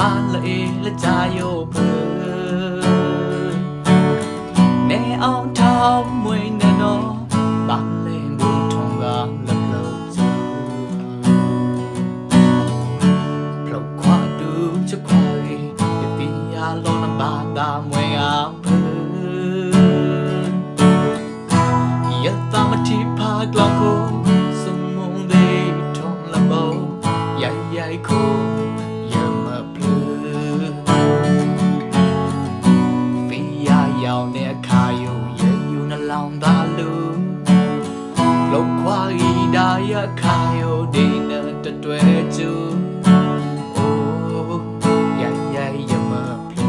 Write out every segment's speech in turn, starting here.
ဟာလေလေချာယောဘူနေအောင်ထောင်းမွေနေတော့ဘာလဲဘူထုံကလကလို့ဖလောက်ခွာတူချခွာရီဒီယာလောနဘာတာမွေအောင်ယတမတိပါကလောက်ကိုလောက်ခွာဤဒါယခါယိုဒီနတတွေ့ချူအိုးရရရမဖူ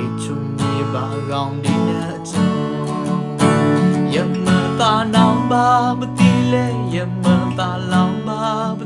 ဤချုံမီဘာကောင်းဒီနချူယမသာနောင်ပါမတိလဲယမသာလောင်ပါ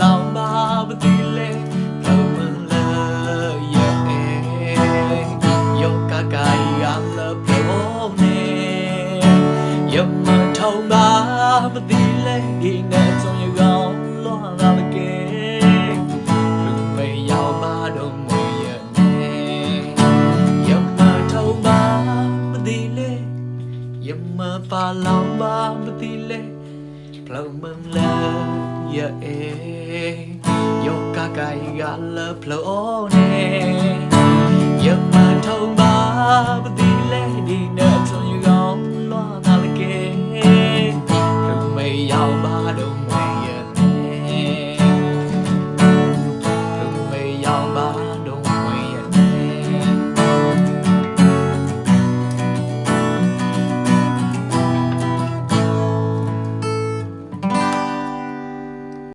လောင်ပါမသိလေလောမလာရဲ့ယောကကိုင်အလဘလုံးနေယမထောင်ပါမသိလေငါချုံရောလောလာလေ yamma pa lau ba ma ti le plau mam la yeah eh yo ka kai ga la plo ne yo ma thong ba ba di le di na chon yu gong lwa